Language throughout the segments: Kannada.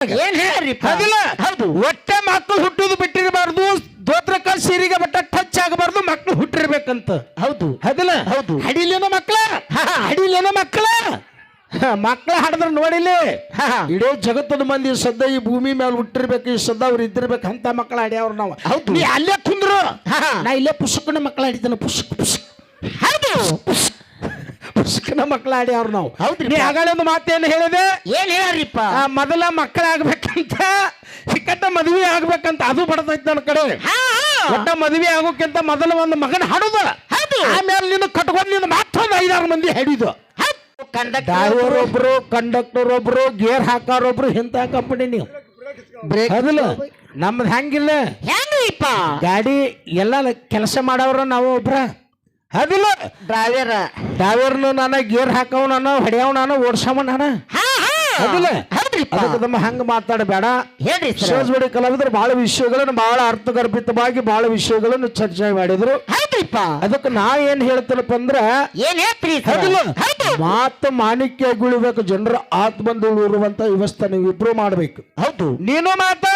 ಏನ್ ಹೇಳ್ರಿಪ್ಪ ಅದಿಲ್ಲ ಹೌದು. ಒಟ್ಟೆ ಮಕ್ಕಳು ಹುಟ್ಟುದು ಬಿಟ್ಟಿರಬಾರ್ದು ದೋತ್ರಕ ಸೀರಿಗೆ ಬಟ್ಟ ಟಚ್ ಆಗಬಾರ್ದು ಮಕ್ಕಳು ಹುಟ್ಟಿರ್ಬೇಕಂತ. ಹೌದು. ಅದಿಲ್ಲ ಹೌದು. ಹಡಿಲೇನೋ ಮಕ್ಕಳ ಹಡಿಲೇನೋ ಮಕ್ಕಳ ಮಕ್ಕಳ ಹಾಡಿದ್ರೆ ನೋಡಿಲಿ. ಇಡೀ ಜಗತ್ತದ ಮಂದಿ ಸದ್ದ ಈ ಭೂಮಿ ಮೇಲೆ ಹುಟ್ಟಿರ್ಬೇಕು ಈ ಸದ್ದ ಅವ್ರು ಇದ್ದಿರ್ಬೇಕು ಅಂತ ಮಕ್ಕಳ ಹಾಡ್ಯಾವ್ರು ನಾವು. ಹೌದು. ನೀ ಅಲ್ಲೇ ಕುಂದ್ರು. ನಾ ಇಲ್ಲೇ ಪುಸ್ತಕನ ಮಕ್ಕಳ ಹಾಡಿದ್ದಾನೆ ಪುಸ್ತಕ ಪುಸ್ತಕ ಹೌದು. ಪುಸ್ತಕನ ಮಕ್ಕಳಾಡಿ ಅವ್ರು ನಾವು. ಹೌದ್ರಿ. ಒಂದು ಮಾತೇನು ಹೇಳಿದೆ? ಏನ್ ಹೇಳ್ರಿಪ್ಪ ಮೊದಲ ಮಕ್ಕಳಾಗ್ಬೇಕಂತ ಸಿಕ್ಕಟ್ಟ ಮದುವೆ ಆಗ್ಬೇಕಂತ ಅದು ಬರ್ತೈತಿ ನನ್ನ ಕಡೆ. ಒಟ್ಟ ಮದುವೆ ಆಗೋಕ್ಕಿಂತ ಮೊದಲ ಒಂದು ಮಗನ ಹಾಡುದು. ಆಮೇಲೆ ನಿನ್ನ ಕಟ್ಕೊಂಡು ನಿನ್ನ ಮತ್ತೊಂದು ಐದಾರು ಮಂದಿ ಹಿಡಿದು. ಡ್ರೈವರ್ ಒಬ್ರು ಕಂಡಕ್ಟರ್ ಒಬ್ರು. ಗೇರ್ ಹಾಕೋರೊಬ್ರು ಇಂಥ ಕಂಪನಿ ನೀವು. ಹೌದಿಲ್ಲ? ನಮ್ದು ಹೆಂಗಿಲ್ಲ ಹೆಂಗಿಪ್ಪ ಗಾಡಿ ಎಲ್ಲ ಕೆಲಸ ಮಾಡವ್ರ ನಾವು ಒಬ್ರ. ಹೌದಿಲ್ಲ ಡ್ರೈವರ್ ಡ್ರೈವರ್ನು ನಾನು ಗೇರ್ ಹಾಕವ್ ನಾನು ಹೊಡೆಯವ್ ನಾನು ಓಡ್ಸವ ನಾನು. ಹೌದ್ರಿಪ್ಪ. ಅದಕ್ಕೆ ನಮ್ಮ ಹಂಗ ಮಾತಾಡಬೇಡ ಹೇಳ್ರಿ ಸೋಜಬಡಿ ಕಲಾವಿದರು ಬಹಳ ವಿಷಯಗಳನ್ನು ಬಹಳ ಅರ್ಥಗರ್ಭಿತವಾಗಿ ಬಹಳ ವಿಷಯಗಳನ್ನು ಚರ್ಚೆ ಮಾಡಿದ್ರು. ಅದಕ್ಕೆ ನಾ ಏನ್ ಹೇಳ್ತೇನಪ್ಪ ಅಂದ್ರ ಏನ್ ಹೇಳ್ತೀರಿ ಮಾತು ಮಾಣಿಕ್ಯ ಗುಳಿಬೇಕು ಜನರ ಆತ್ಮಂದು ಉಳಿರುವಂತ ವ್ಯವಸ್ಥೆ ನೀವು ಇಬ್ರು ಮಾಡ್ಬೇಕು. ಹೌದು. ನೀನು ಹಾ.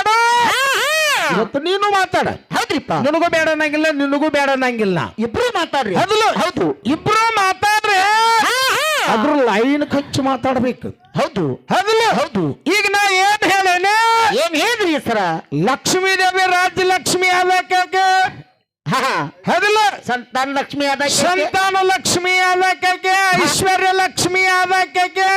ಇವತ್ತು ನೀನು ಮಾತಾಡ. ಹೌದ್ರಿಪ್ಪ. ನಿನಗೂ ಬೇಡ ಅನ್ನಂಗಿಲ್ಲ ನಿನಗೂ ಬೇಡ ಅನ್ನಂಗಿಲ್ಲ. ಇಬ್ರು ಮಾತಾಡ್ರಿ. ಹೌದಿಲ್ಲ ಹೌದು. ಇಬ್ರು ಮಾತಾಡ್ರೆ. ಅದ್ರ ಲೈನ್ ಕಚ್ಚು ಮಾತಾಡ್ಬೇಕು. ಹೌದು. ಹೌದಿಲ್ಲ ಹೌದು. ಈಗ ನಾ ಏನ್ ಹೇಳೇನೆ? ಏನ್ ಹೇಳ್ರಿ ಸರ? ಲಕ್ಷ್ಮೀ ದೇವಿ ರಾಜ್ಯ ಲಕ್ಷ್ಮಿ ಆದಕ್ಕೆ ಹಾ ಹಾ. ಹೌದಿಲ್ಲ ಸಂತಾನ ಲಕ್ಷ್ಮಿ ಆದ ಸಂತಾನ ಲಕ್ಷ್ಮಿ ಆಗಕ್ಕೆ ಐಶ್ವರ್ಯ ಲಕ್ಷ್ಮಿ ಆಗಕ್ಕೆ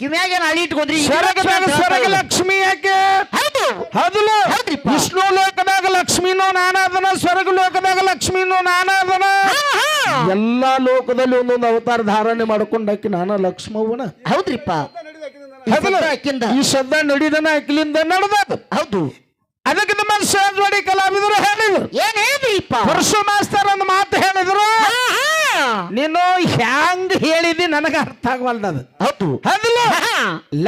ಕಿವ್ಯಾಗ ಏನ್ ಅಳಿ ಇಟ್ಕೊಂಡ್ರಿ ಸ್ವರ್ಗದಾಗ ಸ್ವರ್ಗ ಲಕ್ಷ್ಮಿ ಯಾಕೆ? ಹೌದು. ಹೌದಿಲ್ಲ ಹೌದ್ರಿಪ್ಪ. ವಿಷ್ಣು ಲೋಕದಾಗ ಲಕ್ಷ್ಮೀನೋ ನಾನಾದನ ಸ್ವರ್ಗ ಲೋಕದಾಗ ಲಕ್ಷ್ಮಿನೂ ನಾನಾದನ. ಎಲ್ಲಾ ಲೋಕದಲ್ಲಿ ಒಂದೊಂದು ಅವತಾರ ಧಾರಣೆ ಮಾಡ್ಕೊಂಡಾಕಿ ನಾನ ಲಕ್ಷ್ಮವ್ವನ. ಹೌದ್ರಿಪ್ಪ. ಈ ಶಬ್ದ ನಡಿದನ ಅಕ್ಲಿಂದ ನಡೆದ ಹೌದು. ಅದಕ್ಕೆ ನಮ್ಮ ಸಹಜವಾಡಿ ಕಲಾವಿದರು ಹೇಳಿದ್ರು. ಏನ್ ಹೇಳಿದ್ರಿಪ್ಪ ಪರಶು ಮಾಸ್ತರ್ ಒಂದು ಮಾತು ಹೇಳಿದ್ರು. ನೀನು ಹ್ಯಾಂಗ್ ಹೇಳಿದಿ ನನಗೆ ಅರ್ಥ ಆಗವಲ್ದದು ಹೌದು. ಹೌದಿಲ್ಲ?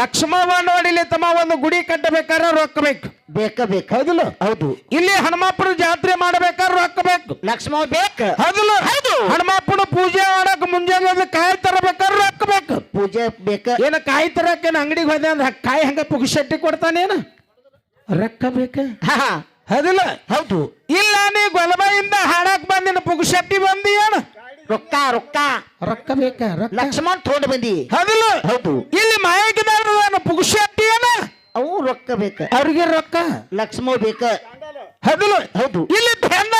ಲಕ್ಷ್ಮಣ ನೋಡಿಲಿ ತಮ್ಮ ಒಂದು ಗುಡಿ ಕಟ್ಟಬೇಕಾದ್ರೆ ರೊಕ್ಕ ಬೇಕು. ಬೇಕ ಬೇಕು. ಹೌದಿಲ್ಲ? ಹೌದು. ಇಲ್ಲಿ ಹನುಮಪ್ಪನ ಜಾತ್ರೆ ಮಾಡಬೇಕಾದ್ರೆ ರೊಕ್ಕ ಬೇಕು. ಲಕ್ಷ್ಮ ಬೇಕು. ಹೌದಿಲ್ಲ? ಹೌದು. ಹನುಮಪ್ಪನ ಪೂಜೆ ಮಾಡಕ್ ಮುಂಜಾನೆ ಕಾಯಿ ತರಬೇಕಾದ್ರೆ ರೊಕ್ಕ ಬೇಕು. ಪೂಜೆ ಬೇಕು. ಏನ ಕಾಯಿ ತರಕ್ಕೆ ಅಂಗಡಿಗೆ ಹೋದೆ ಅಂದ್ರೆ ಕಾಯಿ ಹಂಗ ಪುಗ್ಸಟ್ಟಿ ಕೊಡ್ತಾನೇನು? ರೊಕ್ಕ ಬೇಕ? ಹಾ, ಹಾ. ಹೌದು. ಇಲ್ಲ ನೀ ಗೊಲಬಾಯಿಂದ ಹಾಡಕ್ ಬಂದಿನ ಪುಗಿಶೆಟ್ಟಿ ಬಂದಿ ಏನು? ರೊಕ್ಕ ರೊಕ್ಕ. ರೊಕ್ಕ ಬೇಕ ರೊಕ್ಕ? ಲಕ್ಷ್ಮಣ್ ಬಂದಿ. ಹದಿಲ್ಲ. ಹೌದು. ಇಲ್ಲಿ ಮಾಯಕಿದಾರ ಪುಗಿಶೆಟ್ಟಿ ಏನ? ಅವು ರೊಕ್ಕ ಬೇಕ. ಅವ್ರಿಗೆ ರೊಕ್ಕ? ಲಕ್ಷ್ಮ ಬೇಕ. ಹೌದಿಲ್ಲ. ಹೌದು. ಇಲ್ಲಿ ಬೆನ್ನ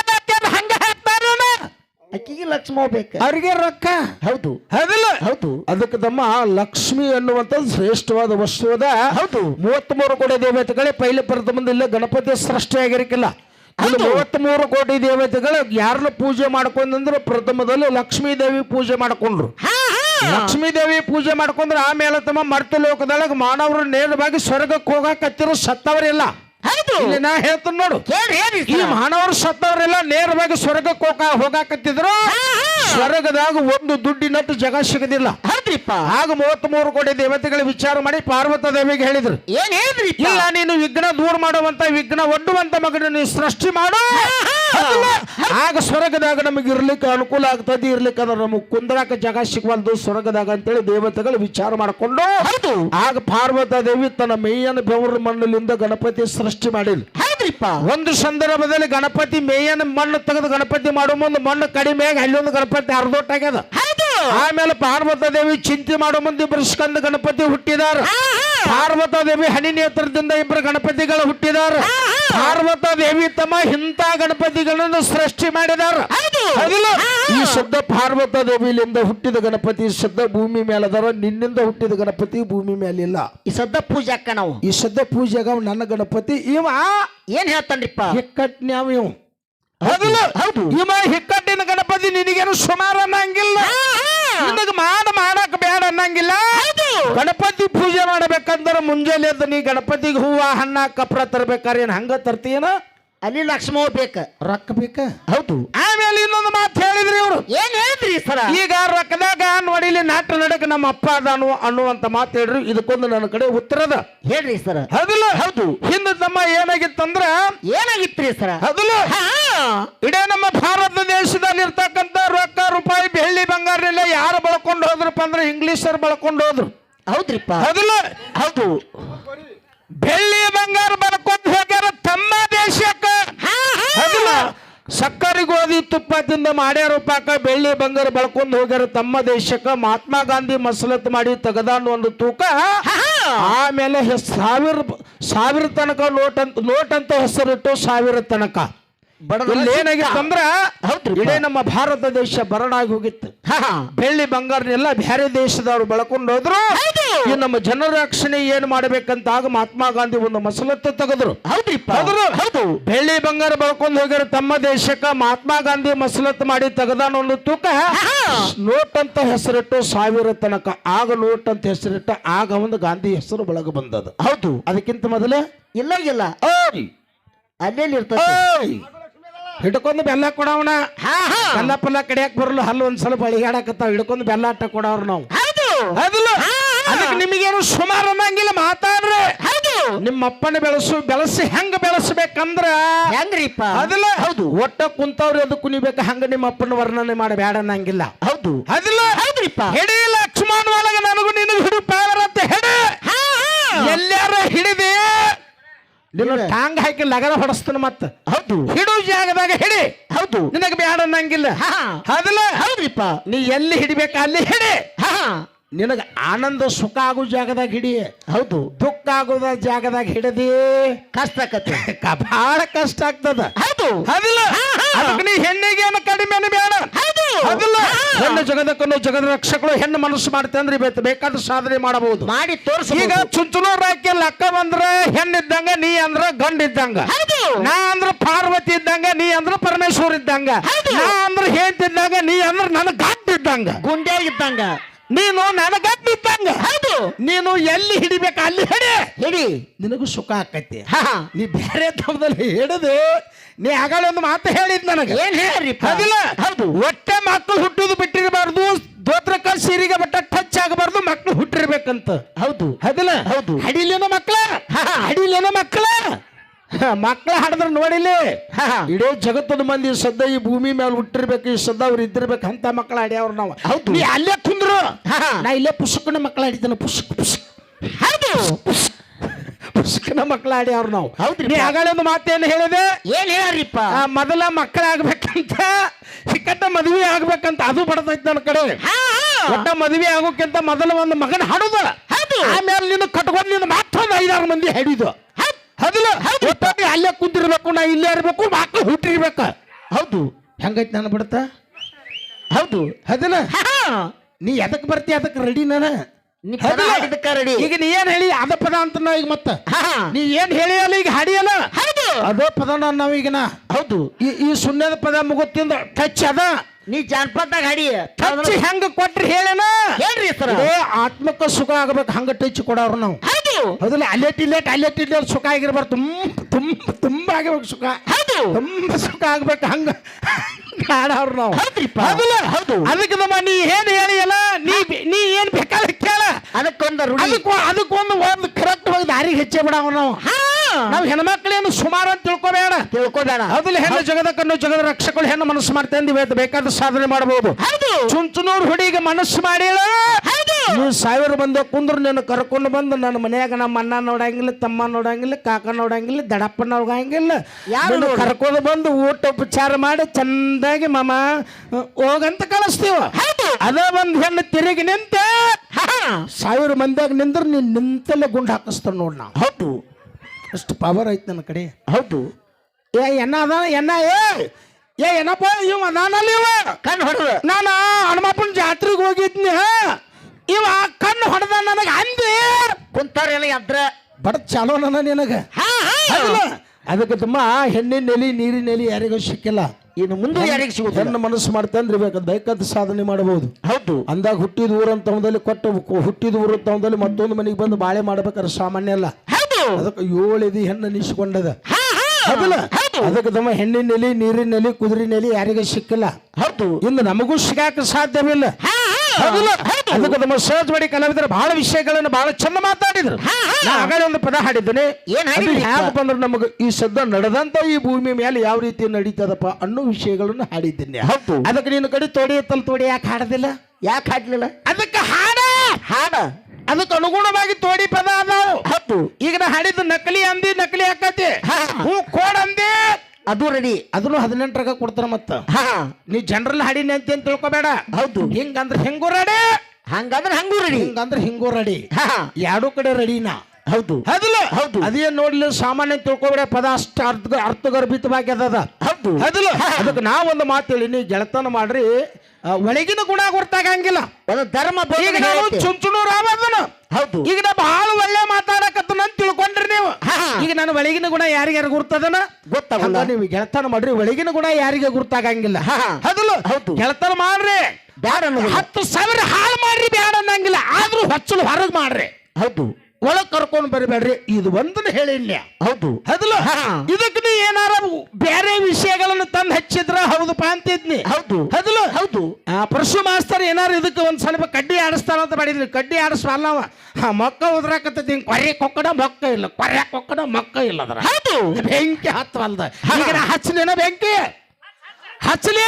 ಅಕ್ಕಿಗೆ ಲಕ್ಷ್ಮ ಬೇಕು. ಅವ್ರಿಗೆ ರೊಕ್ಕ. ಹೌದು. ಹೌದಿಲ್ಲ? ಹೌದು. ಅದಕ್ಕೆ ತಮ್ಮ ಲಕ್ಷ್ಮಿ ಅನ್ನುವಂತ ಶ್ರೇಷ್ಠವಾದ ವಸ್ತು ಅದ. ಹೌದು. ಮೂವತ್ತ್ ಮೂರು ಕೋಟಿ ದೇವತೆಗಳೇ ಪೈಲೆ ಪ್ರಥಮದಿಂದ ಇಲ್ಲ ಗಣಪತಿ ಸೃಷ್ಟಿ ಆಗಿರಕ್ಕಿಲ್ಲ ಮೂವತ್ತ್ ಮೂರು ಕೋಟಿ ದೇವತೆಗಳು ಯಾರನ್ನ ಪೂಜೆ ಮಾಡ್ಕೊಂಡ್ರು ಪ್ರಥಮದಲ್ಲಿ ಲಕ್ಷ್ಮೀ ದೇವಿ ಪೂಜೆ ಮಾಡ್ಕೊಂಡ್ರು. ಹಾ ಹಾ. ಲಕ್ಷ್ಮೀ ದೇವಿ ಪೂಜೆ ಮಾಡ್ಕೊಂಡ್ರೆ ಆಮೇಲೆ ತಮ್ಮ ಮರ್ತ ಲೋಕದೊಳಗೆ ಮಾನವರು ನೇರವಾಗಿ ಸ್ವರ್ಗಕ್ಕೆ ಹೋಗಕತ್ತಿರೋ ಸತ್ತವರಿಲ್ಲ. ಹೌದು ಇಲ್ಲಿ ನಾ ಹೇಳ್ತೀನಿ ನೋಡು. ಈ ಮಾನವರ ಮಾನವರು ಸತ್ತವರೆಲ್ಲ ನೇರವಾಗಿ ಸ್ವರ್ಗಕ್ಕೆ ಹೋಗ ಹೋಗಾಕತ್ತಿದ್ರು ಸ್ವರ್ಗದಾಗ ಒಂದು ದುಡ್ಡಿನಟ್ಟು ಜಗ ಸಿಗದಿಲ್ಲ. ಹೌದ್ರಿಪ್ಪ ಆಗ ಮೂವತ್ತ್ ಮೂರು ಕೋಟಿ ದೇವತೆಗಳು ವಿಚಾರ ಮಾಡಿ ಪಾರ್ವತ ದೇವಿಗೆ ಹೇಳಿದ್ರು. ಏನ್ ಹೇಳಿದ್ರಿ ಇಲ್ಲ ನೀನು ವಿಘ್ನ ದೂರ ಮಾಡುವಂತ ವಿಘ್ನ ಒಡ್ಡುವಂತ ಮಗನ ನೀನು ಸೃಷ್ಟಿ ಮಾಡು. ಆಗ ಸ್ವರ್ಗದಾಗ ನಮಗೆ ಇರ್ಲಿಕ್ಕೆ ಅನುಕೂಲ ಆಗ್ತದೆ ಇರ್ಲಿಕ್ಕೆ ಅಂದ್ರೆ ನಮಗೆ ಕುಂದ್ರಾಕ ಜಾಗ ಸಿಗವಲ್ದು ಸ್ವರ್ಗದಾಗ ಅಂತೇಳಿ ದೇವತೆಗಳು ವಿಚಾರ ಮಾಡಿಕೊಂಡು. ಆಗ ಪಾರ್ವತ ದೇವಿ ತನ್ನ ಮೇಯನ ಬೆವರು ಮಣ್ಣಲಿಂದ ಗಣಪತಿ ಸೃಷ್ಟಿ ಮಾಡಿಲ್ಲ ಒಂದು ಸಂದರ್ಭದಲ್ಲಿ ಗಣಪತಿ ಮೇಯನ ಮಣ್ಣು ತೆಗೆದು ಗಣಪತಿ ಮಾಡೋ ಮುಂದೆ ಮಣ್ಣು ಕಡಿಮೆ ಅಲ್ಲಿ ಒಂದು ಗಣಪತಿ ಅರ್ಧೊಟ್ಟಾಗ್ಯದ ಆಮೇಲೆ ಪಾರ್ವತ ದೇವಿ ಚಿಂತೆ ಮಾಡೋ ಮುಂದೆ ಇಬ್ಬರು ಸ್ಕಂದ ಗಣಪತಿ ಹುಟ್ಟಿದಾರ. ಹಾ, ಹಾ. ಪಾರ್ವತ ದೇವಿ ಹನಿ ನೇತ್ರದಿಂದ ಇಬ್ಬರು ಗಣಪತಿಗಳು ಹುಟ್ಟಿದಾರ. ಪಾರ್ವತ ದೇವಿ ತಮ್ಮ ಇಂಥ ಗಣಪತಿಗಳನ್ನು ಸೃಷ್ಟಿ ಮಾಡಿದಾರ. ಈ ಶಬ್ದ ಪಾರ್ವತ ದೇವಿಯಿಂದ ಹುಟ್ಟಿದ ಗಣಪತಿ ಶಬ್ದ ಭೂಮಿ ಮೇಲದಾರ ನಿನ್ನಿಂದ ಹುಟ್ಟಿದ ಗಣಪತಿ ಭೂಮಿ ಮೇಲಿಲ್ಲ. ಈ ಸದ್ದ ಪೂಜೆ ಅಕ್ಕ ನಾವು. ಈ ಶಬ್ದ ಪೂಜೆಗ ನನ್ನ ಗಣಪತಿ ಇವ ಏನ್ ಹೇಳ್ತಾನ್ರಿಪ್ಪ? ಹಿಕ್ಕಟ್ನ್ಯಾವ ಇವ್. ಹೌದು ಹೌದು. ಇವ ಹಿಕ್ಕಟ್ಟಿನ ಗಣಪತಿ ನಿನಗೇನು ಸುಮಾರು ಅನ್ನಂಗಿಲ್ಲ ನಿನಗ ಮಾಡ ಮಾಡಕ್ ಬೇಡ ಅನ್ನಂಗಿಲ್ಲ. ಗಣಪತಿ ಪೂಜೆ ಮಾಡ್ಬೇಕಂದ್ರ ಮುಂಜಾನೆ ಎದ್ದು ನೀ ಗಣಪತಿಗೆ ಹೂವ ಹಣ್ಣ ಕಪ್ರ ತರ್ಬೇಕಾರೆ ಏನ್ ಹಂಗ ತರ್ತೀಯನ? ಅಲ್ಲಿ ಲಕ್ಷ್ಮೋ ಬೇಕ. ರೊಕ್ಕ ಬೇಕ? ಹೌದು. ಆಮೇಲೆ ಇನ್ನೊಂದು ಮಾತು ಹೇಳಿದ್ರಿ ಇವರು. ಏನ್ ಹೇಳಿದ್ರಿ ಸರ ಈಗ ರೊಕ್ಕದಾಗ ನೋಡಿಲಿ ನಾಟ ನಡಕ ನಮ್ಮ ಅಪ್ಪ ಅದಾನು ಅನ್ನುವಂತ ಮಾತು ಹೇಳ್ರಿ. ಇದಕ್ಕೊಂದು ನನ್ನ ಕಡೆ ಉತ್ತರದ. ಹೇಳ್ರಿ ಸರ ಹೌದಿಲ್ಲ? ಹೌದು. ಹಿಂದ ತಮ್ಮ ಏನಾಗಿತ್ತಂದ್ರ? ಏನಾಗಿತ್ರಿ ಸರ ಹೌದಿಲ್ಲ? ಇಡೇ ನಮ್ಮ ಭಾರತ ದೇಶದಲ್ಲಿ ಇರ್ತಕ್ಕಂಥ ರೊಕ್ಕ ರೂಪಾಯಿ ಬೆಳ್ಳಿ ಬಂಗಾರನೆಲ್ಲ ಯಾರು ಬಳಕೊಂಡು ಹೋದ್ರಪ್ಪ ಅಂದ್ರೆ ಇಂಗ್ಲಿಷರ್ ಬಳಕೊಂಡು ಹೋದ್ರು. ಹೌದ್ರಿಪ್ಪ. ಹೌದಿಲ್ಲ? ಹೌದು. ಬೆಳ್ಳಿ ಬಂಗಾರ ಬರ್ಕೊಂಡ್ ಹೋಗ್ಯಾರ ತಮ್ಮ ದೇಶಕ್ಕ ಹೌದಿಲ್ಲ? ಸಕ್ಕರೆ ಗೋಧಿ ತುಪ್ಪ ತಿಂದ ಮಾಡ್ಯಾರ ಪಾಕ ಬೆಳ್ಳಿ ಬಂಗಾರ ಬಳ್ಕೊಂಡು ಹೋಗ್ಯಾರ ತಮ್ಮ ದೇಶಕ್ಕ ಮಹಾತ್ಮ ಗಾಂಧಿ ಮಸಲತ್ ಮಾಡಿ ತೆಗದಾನ ಒಂದು ತೂಕ. ಆಮೇಲೆ ಸಾವಿರ ಸಾವಿರ ತನಕ ನೋಟ್ ಅಂತ ನೋಟ್ ಅಂತ ಹೆಸರಿಟ್ಟು ಸಾವಿರ ತನಕ. ಇಲ್ಲಿ ಏನಾಗಿತ್ತು ಅಂದ್ರ ಹೌದ್ರಿ ಇಡೀ ನಮ್ಮ ಭಾರತ ದೇಶ ಬರಡಾಗಿ ಹೋಗಿತ್ತು. ಬೆಳ್ಳಿ ಬಂಗಾರನೆಲ್ಲ ಬೇರೆ ದೇಶದವ್ರು ಬೆಳ್ಕೊಂಡು ಹೋದ್ರು. ಈ ನಮ್ಮ ಜನರ ರಕ್ಷಣೆ ಏನ್ ಮಾಡ್ಬೇಕಂತ ಆಗ ಮಹಾತ್ಮ ಗಾಂಧಿ ಒಂದು ಮಸಲತ್ತು ತೆಗೆದ್ರು? ಹೌದು. ಬೆಳ್ಳಿ ಬಂಗಾರ ಬೆಳ್ಕೊಂಡು ಹೋಗಿರೋ ತಮ್ಮ ದೇಶಕ್ಕ ಮಹಾತ್ಮ ಗಾಂಧಿ ಮಸಲತ್ತು ಮಾಡಿ ತೆಗೆದಾನ ಒಂದು ತೂಕ? ನೋಟ್ ಅಂತ ಹೆಸರಿಟ್ಟು ಸಾವಿರ ತನಕ. ಆಗ ನೋಟ್ ಅಂತ ಹೆಸರಿಟ್ಟು ಆಗ ಒಂದು ಗಾಂಧಿ ಹೆಸರು ಬಳಗ ಬಂದದ ಹೌದು. ಅದಕ್ಕಿಂತ ಮೊದಲೇ? ಇಲ್ಲ ಇಲ್ಲ. ಅಲ್ಲೇಲಿ ಇರ್ತದೆ? ಹಿಡ್ಕೊಂಡು ಬೆಲ್ಲ ಕೊಡವಣ. ಹಾ ಹಾ. ಬೆಲ್ಲ ಪಲ್ಲ ಕಡಿಯಾಕ ಬರಲು ಹಲ್ಲು ಒಂದ್ ಸ್ವಲ್ಪ ಅಳಿಗಾಡಕತ್ತಾವ ಹಿಡ್ಕೊಂಡು ಬೆಲ್ಲ ಅಟ್ಟ ಕೊಡವ್ರು ನಾವು. ಅದಕ್ಕೆ ನಿಮಗೇನು ಸುಮಾರು ಅನ್ನಂಗಿಲ್ಲ ಮಾತಾಡ್ರಿ. ಹೌದು. ನಿಮ್ಮ ಅಪ್ಪನ ಬೆಳೆಸು ಬೆಳೆಸಿ ಹೆಂಗ ಬೆಳೆಸ್ಬೇಕಂದ್ರ? ಹೆಂಗ್ರಿಪ್ಪ? ಅದಿಲ್ಲ ಹೌದು. ಒಟ್ಟ ಕುಂತವ್ರು ಅದು ಕುಣಿಬೇಕು ಹಂಗ ನಿಮ್ಮ ಅಪ್ಪನ ವರ್ಣನೆ ಮಾಡಿ ಬೇಡ ಅನ್ನಂಗಿಲ್ಲ. ಹೌದು. ಅದಿಲ್ಲ ಹೌದ್ರಿಪ್ಪ. ಹೆಡಿ ಲಕ್ಷ್ಮಣ ಒಳಗ ನನಗೂ ನಿನಗೂ ಹಿಡು ಪಾವರ ಅಂತ ಹಿಡಿ. ಹಾ ಹಾ. ಎಲ್ಲಾರ ಹಿಡಿದಿ ನಿನ್ನ. ಟಾಂಗ್ ಹಾಕಿ ಲಗನ ಹೊಡಸ್ತಾನ ಮತ್ತ. ಹೌದು. ಹಿಡು ಜಾಗದಾಗ ಹಿಡಿ. ಹೌದು. ನಿನಗೆ ಬೇಡ ಅನ್ನಂಗಿಲ್ಲ. ಹಾ. ಅದಿಲ್ಲ ಹೌದ್ರಿಪ್ಪ. ನೀ ಎಲ್ಲಿ ಹಿಡಿಬೇಕ ಅಲ್ಲಿ ಹಿಡಿ. ಹಾ. ನಿನಗ ಆನಂದ ಸುಖ ಆಗೋ ಜಾಗದಾಗ ಹಿಡಿ. ಹೌದು. ದುಃಖ ಆಗೋದ ಜಾಗದಾಗ ಹಿಡದಿ. ಕಷ್ಟ ಆಕತ್ತೆ. ಬಹಳ ಕಷ್ಟ ಆಗ್ತದ. ಹೌದು. ಅದಕ್ಕೆ ನೀ ಹೆಣ್ಣಿಗೆ ಏನು ಕಡಿಮೆ ಬೇಡ. ಹೆಣ್ಣು ಜಗದಕ್ಕನ್ನು ಜಗದ ರಕ್ಷಕರು ಹೆಣ್ಣು ಮನಸ್ಸು ಮಾಡ್ತೆ ಅಂದ್ರೆ ಬೇಕ ಬೇಕಾದ ಸಾಧನೆ ಮಾಡಬಹುದು. ಮಾಡಿ ತೋರಿಸ ಈಗ ಚುಂಚನೂರ್ ಲಕ್ಕ ಬಂದ್ರೆ ಹೆಣ್ಣಿದ್ದಂಗ ನೀ ಅಂದ್ರ ಗಂಡ ಇದ್ದಂಗ ನಾ ಅಂದ್ರ ಪಾರ್ವತಿ ಇದ್ದಂಗ ನೀ ಅಂದ್ರ ಪರಮೇಶ್ವರ್ ಇದ್ದಂಗ. ನಾ ಅಂದ್ರ ಹೇಳ್ತಿದ್ದಂಗ ನೀ ಅಂದ್ರ ನನ್ನ ಗಂಡ ಇದ್ದಂಗ ಗುಂಡೆ ಇದ್ದಂಗ ನೀನು ನನ್ನ ಗಂಡ ಇದ್ದಂಗ ಹೌದು. ನೀನು ಎಲ್ಲಿ ಹಿಡಿಬೇಕ ಅಲ್ಲಿ ಹಿಡಿ. ಹಿಡಿ. ನಿನಗೂ ಸುಖ ಆಕೈತಿ. ನೀ ಬೇರೆ ತಮ್ಮದಲ್ಲಿ ಹಿಡಿದು ನೀ ಆಗಳೊಂದು ಮಾತು ಹೇಳಿದ್ ನನಗೆ. ಏನ್ ಹೇಳ್ರಿ ಅದಿಲ್ಲ ಹೌದು. ಒಟ್ಟೆ ಮಕ್ಕಳು ಹುಟ್ಟುದು ಬಿಟ್ಟಿರಬಾರ್ದು ದೋತ್ರಕ ಸೀರಿಗೆ ಬಟ್ಟ ಟಚ್ ಆಗಬಾರ್ದು ಮಕ್ಕಳು ಹುಟ್ಟಿರ್ಬೇಕಂತ. ಹೌದು. ಅದಿಲ್ಲ ಹೌದು. ಹಡಿಲೇನೋ ಮಕ್ಕಳ ಹಡಿಲೇನೋ ಮಕ್ಕಳ ಮಕ್ಕಳ ಹಾಡಿದ್ರೆ ನೋಡಿಲಿ? ಇಡೀ ಜಗತ್ತದ ಮಂದಿ ಸದ್ದ ಈ ಭೂಮಿ ಮೇಲೆ ಹುಟ್ಟಿರ್ಬೇಕು ಈ ಸದ್ದ ಅವ್ರು ಇದ್ದಿರ್ಬೇಕು ಅಂತ ಮಕ್ಕಳು ಆಡ್ಯಾವ್ರು ನಾವು. ಹೌದು. ನೀ ಅಲ್ಲೇ ಕುಂದ್ರು. ನಾ ಇಲ್ಲೇ ಪುಸ್ತಕನ ಮಕ್ಕಳು ಹಾಡಿದ್ದೇನೆ ಪುಸ್ತಕ ಪುಸ್ತಕ ಹೌದು. ಪುಸ್ತಕನ ಮಕ್ಕಳಾಡಿ ಅವ್ರು ನಾವು. ಹೌದ್ರಿ. ನೀ ಆಗಳ ಒಂದು ಮಾತೇನು ಹೇಳಿದೆ? ಏನ್ ಹೇಳ್ರಿಪ್ಪ ಮೊದಲ ಮೊದಲ ಮಕ್ಕಳಾಗ್ಬೇಕಂತ ಸಿಕ್ಕಟ್ಟ ಮದುವೆ ಆಗ್ಬೇಕಂತ ಅದು ಬಡತೈತಿ ನನ್ನ ಕಡೆ. ಹಾ ಹಾ. ಒಟ್ಟ ಮದುವೆ ಆಗೋಕ್ಕಿಂತ ಮೊದಲ ಒಂದು ಮಗನ ಹಾಡುದ ಹೌದು. ಆಮೇಲೆ ನಿನ್ನ ಕಟ್ಕೊಂಡು ನೀನು ಮತ್ತೊಂದು ಐದಾರು ಮಂದಿ ಹಿಡಿದು. ಹೌದಿಲ್ಲ? ಒಟ್ಟಾಗಿ ಅಲ್ಲೇ ಕುಂತಿರ್ಬೇಕು ನಾ ಇಲ್ಲೇ ಇರ್ಬೇಕು ಮಕ್ಕಳು ಹುಟ್ಟಿರ್ಬೇಕ. ಹೌದು. ಹೆಂಗೈತಿ ನಾನು ಬಿಡತ್ತ ಹೌದು. ಹೌದಿಲ್ಲ? ಹಾ ಹಾ. ನೀ ಎದಕ್ ಬರ್ತಿ? ಅದಕ್ಕೆ ರೆಡಿ ನಾನು? ಹಾಡಿದ್ದಕ್ಕ ಈಗ ನೀ ಏನ್ ಹೇಳಿ ಅದ ಪದ ಅಂತ ನಾವು ಈಗ ಮತ್ತ? ನೀ ಏನ್ ಹೇಳಿಯಲ್ಲ ಈಗ ಹಾಡಿಯಲ್ಲ? ಹೌದು. ಅದೇ ಪದ ನಾವೀಗನ ಹೌದು. ಈ ಶೂನ್ಯದ ಪದ ಮುಗುತ್ತಿಂದ ಟಚ್ ಅದ. ನೀ ಜಾನಪದಾಗ ಹಾಡಿ. ಟಚ್ ಹೆಂಗ ಕೊಟ್ರಿ ಹೇಳೇನ ಹೇಳ್ರಿ ಸರ್. ಆತ್ಮಕ್ಕ ಸುಖ ಆಗ್ಬೇಕು ಹಂಗ ಟಚ್ ಕೊಡವ್ರು ನಾವು. ಹೌದು. ಹೌದಲ್ಲ? ಅಲ್ಲೇಟ್ ಇಲ್ಲೇಟ್ ಅಲೆಟ್ ಇಲ್ಲೇಟ್ ಸುಖ ಆಗಿರ್ಬಾರ್ದು. ತುಂಬ ತುಂಬ ತುಂಬ ಆಗಿರ್ಬೇಕು ಸುಖ. ಹೌದು. ತುಂಬ ಸುಖ ಆಗ್ಬೇಕು ಹಂಗ. ಆಡವ್ರು ನಾವು. ಹೌದ್ರಿಪ್ಪ. ಹೌದಲ್ಲ? ಹೌದು. ಅದಕ್ಕೆ ನಮ್ಮ ನೀ ಏನ್ ಹೇಳಿಯಲ್ಲ ನೀ ನೀ ಏನ್ ಬೇಕಾದ್ರೆ ಕೇಳ. ಅದಕ್ಕೊಂದು ರೂಢಿ. ಅದಕ್ಕೂ ಅದಕ್ಕೊಂದು ಒಂದು ಕರೆಕ್ಟ್ ಹೋಗಿ ದಾರಿಗೆ ಹೆಚ್ಚೇ ಬಿಡವ ನಾವು. ಹಾ. ನಾವು ಹೆಣ್ಮಕ್ಳೇನು ಸುಮಾರು ಅಂತ ತಿಳ್ಕೊಬೇಡ. ತಿಳ್ಕೊಬೇಡ. ಹೌದಲ್ಲ ಹೆಣ್ಣು ಜಗದಕ್ಕನ್ನು ಜಗದ ರಕ್ಷಕರು ಹೆಣ್ಣು ಮನಸ್ಸು ಮಾಡ್ತೇಂದು ಇವತ್ತು ಬೇಕಾದ ಸಾಧನೆ ಮಾಡಬಹುದು. ಹೌದು. ಚುಂಚುನೂರು ಹುಡುಗಿಗೆ ಮನಸ್ಸು ಮಾಡಿಲ್ಲ ಹೌದು. ನೀವು ಸಾವಿರ ಬಂದ ಕುಂದ್ರು ನಿನ್ನ ಕರ್ಕೊಂಡು ಬಂದು ನನ್ನ ಮನ್ಯಾಗ ನಮ್ಮ ಅಣ್ಣ ನೋಡಂಗಿಲ್ಲ ತಮ್ಮ ನೋಡಂಗಿಲ್ಲ ಕಾಕ ನೋಡಂಗಿಲ್ಲ ದಡಪ್ಪ ನೋಡಂಗಿಲ್ಲ. ಯಾರು? ಕರ್ಕೊಂಡು ಬಂದು ಊಟ ಉಪಚಾರ ಮಾಡಿ ಚಂದಾಗಿ ಮಾಮ ಹೋಗಂತ ಕಳಿಸ್ತೀವ. ಹೌದು. ಅದ ಒಂದು ಹೆಣ್ಣು ತಿರುಗಿ ನಿಂತ. ಸಾವಿರ ಮಂದಿಯಾಗ ನಿಂದ್ರೆ ನೀನು ನಿಂತಲ್ಲೇ ಗುಂಡು ಹಾಕಿಸ್ತಾರ ನೋಡಿ ನಾ ಹೌದು. ಅಷ್ಟು ಪವರ್ ಐತೆ ನನ್ನ ಕಡೆ. ಹೌದು. ಏ ಎನ್ನ ಅದ ಎನ್ನ ಏ ಏ ಏನಪ್ಪ ಇವ ನಾನಲ್ಲಿ ಇವ. ಕಣ್ಣು ಹೊಡೆದ. ನಾನು ಹನುಮಪ್ಪನ ಜಾತ್ರೆಗೆ ಹೋಗಿದ್ನಿ ಇವ ಕಣ್ಣು ಹೊಡೆದ ನನಗೆ ಅಂದಿ ಕುಂತಾರ ನನಗೆ ಅದ್ರ? ಬಡ ಚಾಲೋ ನನ್ನ ನಿನಗೆ. ಅದಕ್ಕೆ ತುಂಬ ಹೆಣ್ಣಿನ ನೆಲಿ ನೀರಿನ ನೆಲಿ ಯಾರಿಗೂ ಸಿಕ್ಕಿಲ್ಲ. ಇನ್ನು ಮುಂದೆ ಯಾರಿಗೆ ಸಿಗುತ್ತೆ ಹೆಣ್ಣು ಮನಸ್ಸು ಮಾಡ್ತಂದ್ರೆ ಬೇಕು ದೈಕದ ಸಾಧನೆ ಮಾಡಬಹುದು. ಹೌದು. ಅಂದಾಗ ಹುಟ್ಟಿದ ಊರ ಅಂತವದಲ್ಲಿ ಕೊಟ್ಟು ಹುಟ್ಟಿದ ಊರ ಅಂತವದಲ್ಲಿ ಮತ್ತೊಂದು ಮನೆಗೆ ಬಂದು ಬಾಳೆ ಮಾಡ್ಬೇಕಾದ್ರೆ ಸಾಮಾನ್ಯ ಅಲ್ಲ. ಹೌದು. ಅದಕ್ಕೆ ಏಳಿದಿ ಹೆಣ್ಣು ನಿಸ್ಕೊಂಡದ. ಹೌದಲ್ಲ ಹೌದು. ಅದಕ್ಕೆ ತಮ್ಮ ಹೆಣ್ಣಿನಲ್ಲಿ ನೀರಿನಲ್ಲಿ ಕುದುರಿನಲ್ಲಿ ಯಾರಿಗೆ ಸಿಕ್ಕಿಲ್ಲ. ಹೌದು. ಇನ್ನು ನಮಗೂ ಸಿಗಾಕ ಸಾಧ್ಯವಿಲ್ಲ. ಅದಕ್ಕೆ ನಮ್ಮ ಸರ್ಚ್ ಮಾಡಿ ಕಲಾವಿದರು ಬಹಳ ವಿಷಯಗಳನ್ನು ಬಹಳ ಚಂದ ಮಾತಾಡಿದ್ರು. ಹಾ, ಹಾ. ನಾ ಆಗಲೇ ಒಂದು ಪದ ಹಾಡಿದ್ದೇನೆ? ಹ್ಯಾಗ ಬಂದ್ರೆ ನಮಗೆ? ಈ ಸದ್ದ ನಡೆದಂತ ಈ ಭೂಮಿ ಮೇಲೆ ಯಾವ ರೀತಿ ನಡೀತದಪ್ಪ ಅನ್ನೋ ವಿಷಯಗಳನ್ನು ಹಾಡಿದ್ದೇನೆ. ಹೌದು. ಅದಕ್ಕೆ ನೀನು ಕಡೆ ತೋಡಿ ಎತ್ತಲ್ ತೋಡಿ ಯಾಕೆ ಹಾಡದಿಲ್ಲ? ಯಾಕೆ ಹಾಡ್ಲಿಲ್ಲ? ಅದಕ್ಕೆ ಹಾಡ. ಹಾಡ. ಅದಕ್ಕೆ ಅನುಗುಣವಾಗಿ ತೋಡಿ ಪದ ಅದಾವು. ಹತ್ತು ಈಗ ನಾ ಹಾಡಿದ್ದು ನಕಲಿ ಅಂದಿ ನಕಲಿ ಆಕತಿ. ಹೂ. ಕೋಡ್ ಅಂದಿ. ಅದು ರೆಡಿ. ಅದನ್ನು ಹದಿನೆಂಟರಾಗ ಕೊಡ್ತಾರ ಮತ್ತ. ನೀ ಜನರಲ್ ಹಾಡಿನಿ ಅಂತ ಏನ್ ತಿಳ್ಕೊಬೇಡ. ಹೌದು. ಹಿಂಗಂದ್ರೆ ಹೆಂಗೂ ರೆಡಿ. ಹಂಗಂದ್ರೆ ಹಂಗೂ ರೆಡಿ. ಹಿಂಗಂದ್ರೆ ಹಿಂಗೂ ರೆಡಿ. ಎರಡು ಕಡೆ ರೆಡಿನಾ? ಹೌದು. ಅದಲ್ಲ ಹೌದು. ಅದೇನ್ ನೋಡ್ಲಿ ಸಾಮಾನ್ಯ ತಿಳ್ಕೊಬೇಡ ಪದ ಅಷ್ಟ ಅರ್ಥ ಅರ್ಥಗರ್ಭಿತವಾಗಿ ಅದ ಹೌದು. ಹೌದಲ್ಲ? ಅದಕ್ಕೆ ನಾವೊಂದು ಮಾತು ಹೇಳಿ ನೀ ಗೆಳತನ ಮಾಡ್ರಿ. ಒಳಗಿನ ಗುಣ ಗೊತ್ತಾಗಂಗಿಲ್ಲ ಧರ್ಮ ಈಗ ಬೋಧನೆ ನಾನು ಹೇಳುತ್ತೆ. ಚುಂಚುಣೂರು ಆವದನ ಹೌದು ಈಗ ನಾ ಬಹಳ ಒಳ್ಳೆ ಮಾತಾಡಕತ್ತನ ಅಂತ ತಿಳ್ಕೊಂಡ್ರಿ ನೀವು ಹಾ. ಈಗ ನನ್ನ ಒಳಗಿನ ಗುಣ ಯಾರಿಗಾರ ಗುರ್ತದನ ಗೊತ್ತಾಗಲ್ಲ. ಹಂಗ ನೀವು ಗೆಳತನ ಮಾಡ್ರಿ ಒಳಗಿನ ಗುಣ ಯಾರಿಗೆ ಗುರ್ತಾಗಂಗಿಲ್ಲ ಹಾ. ಹೌದಲ್ಲ ಹೌದು. ಗೆಳತನ ಮಾಡ್ರಿ ಬ್ಯಾಡ ಅನ್ನೋದಿಲ್ಲ. ಹತ್ತು ಸಾವಿರ ಹಾಳು ಮಾಡ್ರಿ ಬ್ಯಾಡ ಅನ್ನಂಗಿಲ್ಲ ಆದ್ರೂ ಹೊಚ್ಚಲು ಹೊರಗ್ ಮಾಡ್ರಿ ಹೌದು ಒಳಗ್ ಕರ್ಕೊಂಡ್ ಬರಬೇಡ್ರಿ. ಇದು ಒಂದನ್ನ ಹೇಳಿಲ್ಲ ಹೌದು. ಹೌದಲ್ಲ. ಇದಕ್ಕೆ ನೀ ಏನಾರ ಬೇರೆ ವಿಷಯಗಳನ್ನು ತಂದು ಹಚ್ಚಿದ್ರ ಹೌದಪ್ಪ ಅಂತಿದ್ನಿ. ಹೌದು. ಹೌದಲ್ಲ? ಹೌದು. ಆ ಪರಶು ಮಾಸ್ತರ್ ಏನಾರ ಇದಕ್ಕೆ ಒಂದ್ ಸ್ವಲ್ಪ ಕಡ್ಡಿ ಆಡಿಸ್ತಾನ ಅಂತ ಮಾಡಿದ್ರಿ. ಕಡ್ಡಿ ಆಡಿಸ್ವಲ್ಲ ಅವ ಹಾ ಮಕ್ಕ ಉದ್ರಾಕತ್ತೈತಿ. ಹಿಂಗ್ ಕೊರೆ ಕೊಕ್ಕಡ ಮಕ್ಕ ಇಲ್ಲ. ಕೊರೆ ಕೊಕ್ಕಡ ಮಕ್ಕ ಇಲ್ಲ ಅದ್ರ ಹೌದು. ಬೆಂಕಿ ಹತ್ತವಲ್ದ ಈಗ ನಾ ಹಚ್ಚಲೇನ ಬೆಂಕಿ. ಹಚ್ಚಲಿ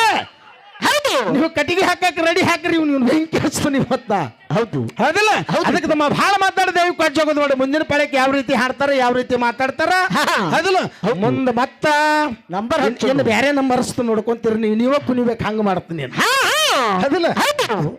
ಹೌದು ನೀವು ಕಟ್ಟಿಗೆ ಹಾಕಕ್ ರೆಡಿ ಹಾಕ್ರಿ ಇವ್ನು ಇವ್ನು ಬೆಂಕಿ ಇವತ್ತ. ಹೌದು. ಹೌದಲ್ಲ? ಅದಕ್ಕೆ ನಮ್ಮ ಬಹಳ ಮಾತಾಡಿದೆ ಇವ್ ಕಜ್ಜೋಗದ್ ನೋಡಿ ಮುಂದಿನ ಪಳಕ್ಕೆ ಯಾವ ರೀತಿ ಹಾಡ್ತಾರ ಯಾವ ರೀತಿ ಮಾತಾಡ್ತಾರ. ಹೌದಲ್ಲ? ಮುಂದೆ ಮತ್ತ ನಂಬರ್ ಹಚ್ಚಿ ಬೇರೆ ನಂಬರ್ಸ್ ನೋಡ್ಕೊಂತೀರಿ ನೀವು ನೀವೇ ಕುನಿಬೇಕು ಹಂಗ ಮಾಡ್ತೀನಿ ಹೌದು.